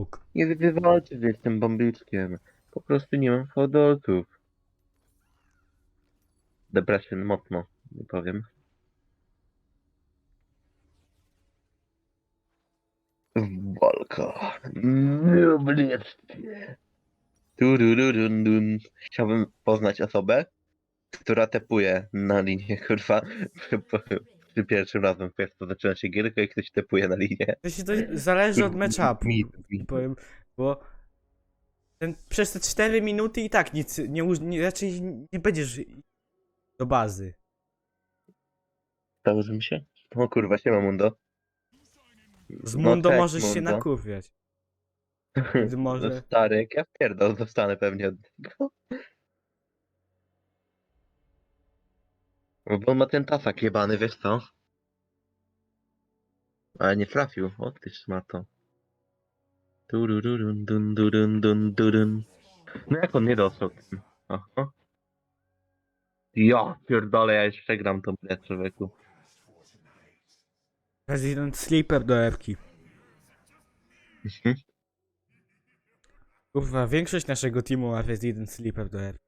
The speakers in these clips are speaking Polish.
Ok. Nie wywalczyć, że jestem bambiczkiem. Po prostu nie mam hodolców. Depression mocno, nie powiem. Walka. Turururundun. Chciałbym poznać osobę, która tepuje na linię, kurwa. Przy pierwszym razem, jak to zaczyna się gierka i ktoś tepuje na linię. To się to zależy od matchupu. Mi- Powiem, bo ten, przez te 4 minuty i tak nic, nie, nie raczej nie będziesz do bazy. Założy mi się? O kurwa, siema Mundo. Z No Mundo cześć, możesz się Mundo. nakurwiać. Może... No stary, jak ja pierdol dostanę pewnie od niego. Bo on ma ten tasak jebany, wiesz co? Ale nie trafił, o ty szmato. Turururun, dun, durun, dun, durun. No jak on nie dostał? tym? Aha. Ja pierdolę, ja jeszcze gram tą grę, człowieku. Resident Sleeper do ewki. Mhm. Kurwa, większość naszego teamu ma Resident Sleeper do ewki.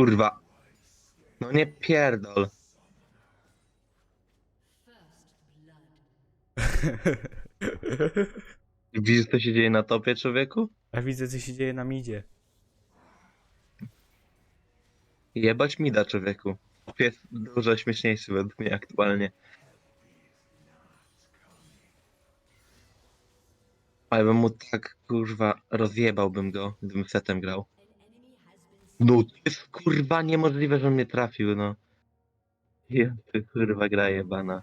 Kurwa. No nie pierdol. Widzisz co się dzieje na topie człowieku? Ja widzę co się dzieje na midzie. Jebać mi da człowieku. Jest dużo śmieszniejszy według mnie aktualnie. Ale bym mu tak kurwa rozjebałbym go, gdybym setem grał. No to jest kurwa niemożliwe, że on mnie trafił, no. Ja ty kurwa gra jebana.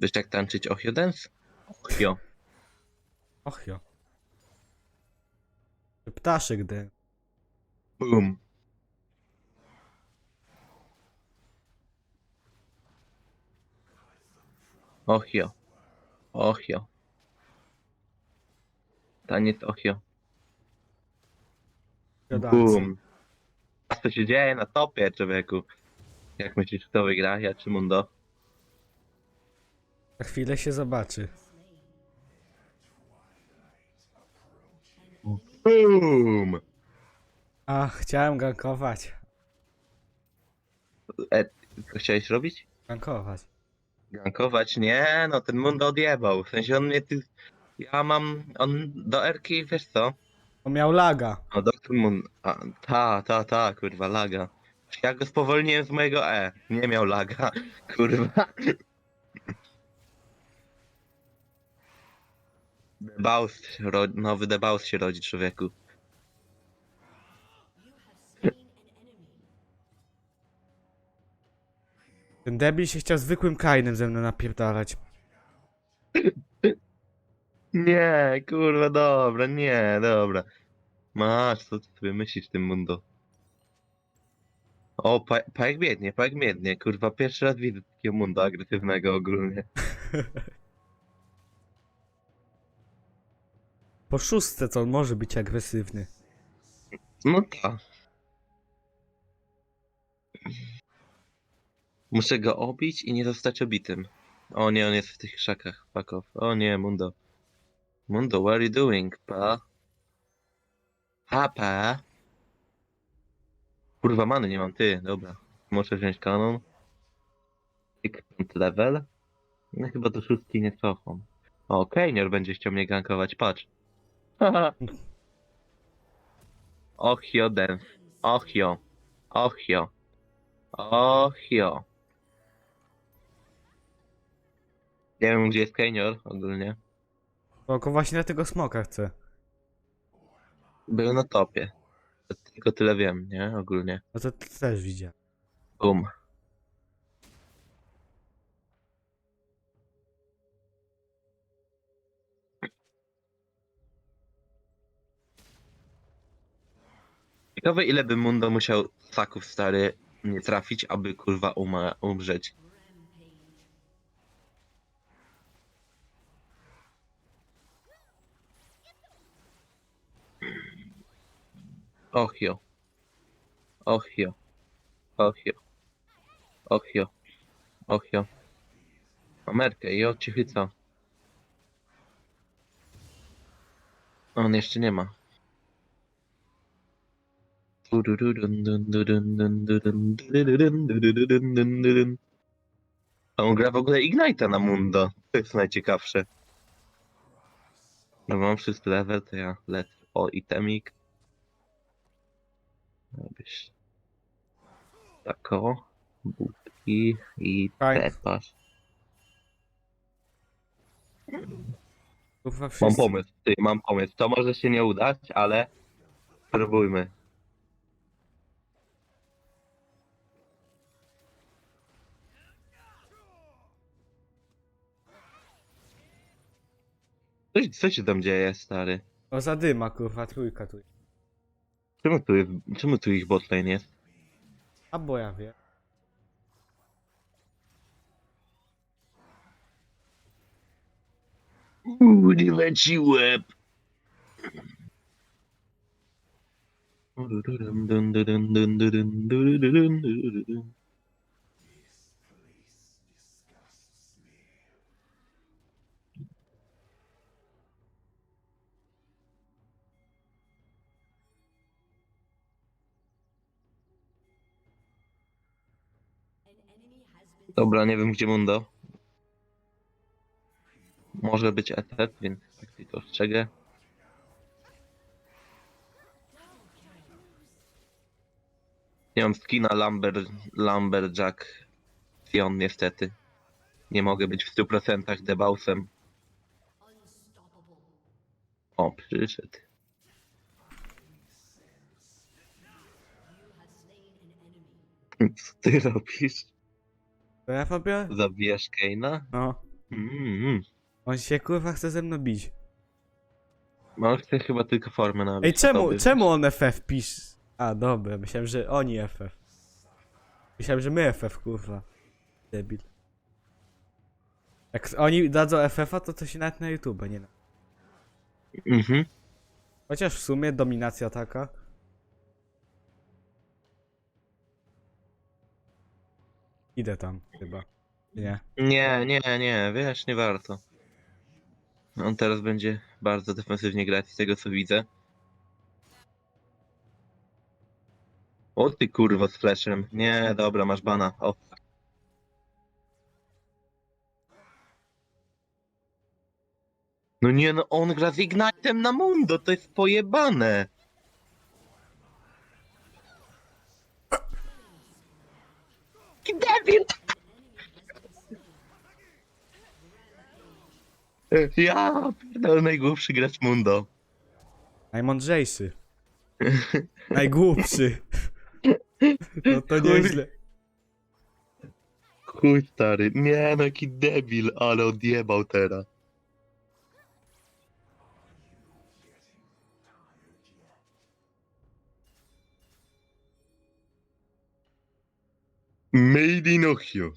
Wiesz jak tańczyć Ochio Dance? Ochio. Och jo. Ptaszek D. Boom. Ochio. Ochio. Taniec Ochio. Gadacy. Boom. A co się dzieje na topie, człowieku? Jak myślisz, kto wygra? Ja czy Mundo? Za chwilę się zobaczy. Boom! A, chciałem gankować. E, co chciałeś robić? Gankować. Gankować? Nie, no ten Mundo odjebał. W sensie on mnie ty... Ja mam... On do Erki, wiesz co? On miał laga. No doktor Mun... A, ta, ta, ta, kurwa, laga. Ja go spowolniłem z mojego E. Nie miał laga, kurwa. Debaus, nowy Debaus się rodzi, człowieku. Ten debil się chciał zwykłym kainem ze mną napierdalać. Nie, kurwa, dobra, nie, dobra. Masz, co ty sobie myślisz, tym mundo? O, pa, pajek biednie, pajek biednie, kurwa, pierwszy raz widzę takiego mundo agresywnego ogólnie. Po szóstce to on może być agresywny. No tak. Muszę go obić i nie zostać obitym. O nie, on jest w tych krzakach, fuck off. O nie, Mundo. Mundo, what are you doing, pa? Papa? Kurwa, many nie mam, ty, dobra. Muszę wziąć kanon. Pickpoint level. No chyba do szóstki nie cofam. O, Keinior będzie chciał mnie gankować, patrz. Ochio dance. Ochio. Ochio. Ochio. Nie wiem gdzie jest Kenior ogólnie. Tylko właśnie na tego smoka chcę. Był na topie. Tylko tyle wiem, nie? Ogólnie. No to t- też widziałem. Bum. Ciekawe ile by Mundo musiał saków stary nie trafić, aby kurwa uma, umrzeć. Ochio. Ochio. Ochio. Ochio. Ochio. Amerkę i odcichy co? On jeszcze nie ma. A on gra w ogóle Ignite'a na Mundo. To jest najciekawsze. No mam szósty level, to ja lecę o itemik. Robisz tak o, budki i Tak. tepasz. Kurwa Mam wszyscy. pomysł, ty, mam pomysł. To może się nie udać, ale spróbujmy. Co, co się tam dzieje, stary? O zadyma kurwa, trójka tu. Czemu tu, jest, czemu tu ich botlane jest? A bo ja wiem. Uuu, nie leci łeb. Dobra, nie wiem gdzie Mundo. Może być ETET, więc tak tylko ostrzegę. Nie mam skina Lumber, Lumberjack Sion niestety. Nie mogę być w 100% debausem. O, przyszedł. Co ty robisz? To ja robię? Zabijasz Kane'a? No. Mm, On się kurwa chce ze mną bić. no chcę chyba tylko formę na Ej, czemu, czemu on FF pisz? A, dobra, myślałem, że oni FF. Myślałem, że my FF, kurwa. Debil. Jak oni dadzą FF-a, to to się nawet na YouTube nie na. Mhm. Chociaż w sumie dominacja taka. Idę tam, chyba. Nie. Nie, nie, nie, wiesz, nie warto. On teraz będzie bardzo defensywnie grać z tego co widzę. O ty kurwa z flashem. Nie, dobra, masz bana. O. No nie no, on gra z Ignite'em na Mundo, to jest pojebane. Jaki debil! Ja pierdolę najgłupszy gracz Mundo. Najmądrzejszy. Najgłupszy. No to nieźle. Chuj stary, nie no jaki debil, ale odjebał teraz. Made in Ohio.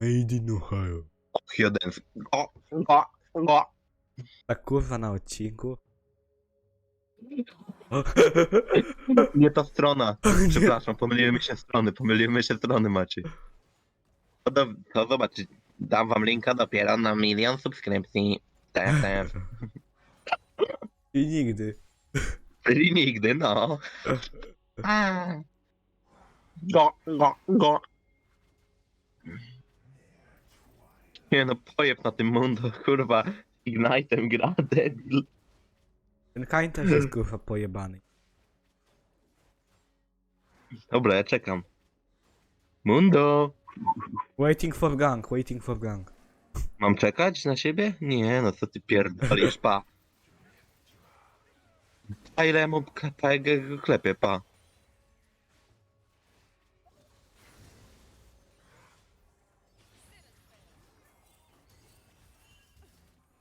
Made in Ohio. Ohio dance. O, o, o. Tak kurwa na odcinku. Nie ta strona. Przepraszam, pomyliły się strony, pomyliły się strony Maciej. To, do, to zobacz, dam wam linka dopiero na milion subskrypcji. I nigdy. Czyli nigdy, no. Go, go, go. Nie no, pojeb na tym mundo, kurwa. Ignite'em gra, debil. Ten Kain też jest kurwa pojebany. Dobra, ja czekam. Mundo! Waiting for gang, waiting for gang. Mam czekać na siebie? Nie, no co ty pierdolisz, pa. Ja mu klepię, pa.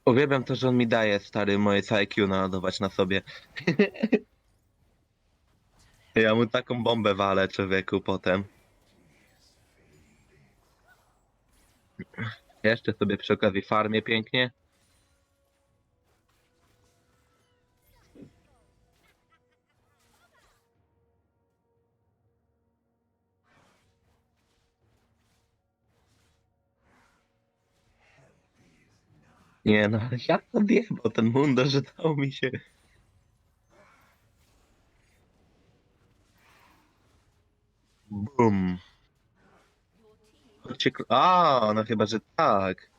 Uwielbiam to, że on mi daje, stary, moje IQ naładować na sobie. ja mu taką bombę walę, człowieku, potem. Jeszcze sobie przy okazji farmię pięknie. Nie no, to odjebał ten mundo, że dał mi się... Bum. Chodźcie, kr- A, no chyba, że tak.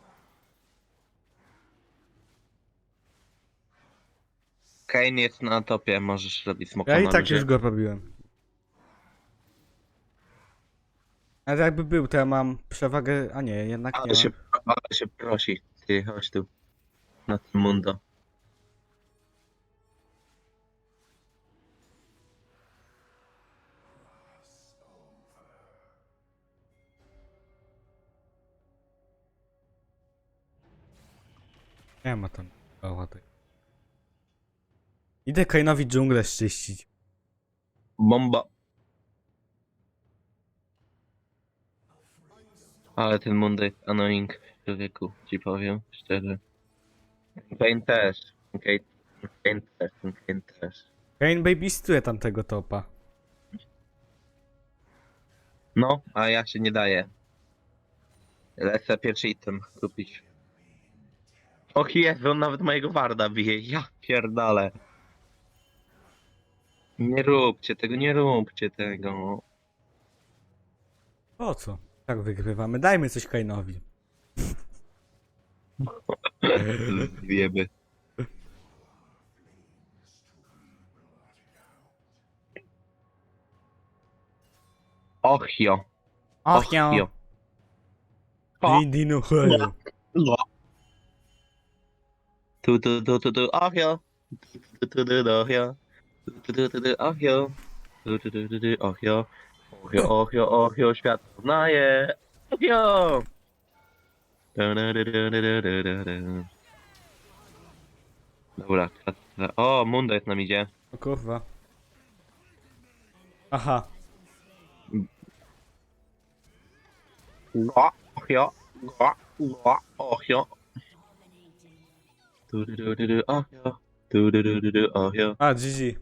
Kane jest na topie, możesz robić smoka Ja i na tak luzie. już go robiłem. Ale jakby był, to ja mam przewagę. A nie, jednak nie. Ale Mam. się, ale się prosi. Ty, chodź tu. Na tym mundo. Nie ma tam łatek. Idę Kainowi dżunglę szczyścić. Bomba. Ale ten mundo jest annoying, człowieku, ci powiem szczerze. Kane też. Kane, Kane też, Kane też. Kain babystuje tamtego topa. No, a ja się nie daję. Lecę pierwszy item kupić. Och Jezu, on nawet mojego warda bije. Ja pierdolę. Nie róbcie tego, nie róbcie tego. Po co? Tak wygrywamy. Dajmy coś Kainowi. Wiemy. Och jo. Och ja. jo. O. Dinu hejo. No. Tu tu tu tu tu och jo. Tu tu tu tu och jo. Tu tu tu tu och jo. Tu tu tu tu tu och jo. Och jo, och jo, och jo, świat poznaje. Och Dobra, teraz- o, Mundo jest nam idzie. O kurwa. Aha. Go, och jo, go, go, och jo. Tu du du du du, och jo. Tu du du du du, och jo. A, GG.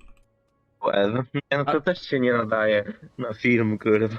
Well, nie, no to też się nie nadaje na film, kurwa.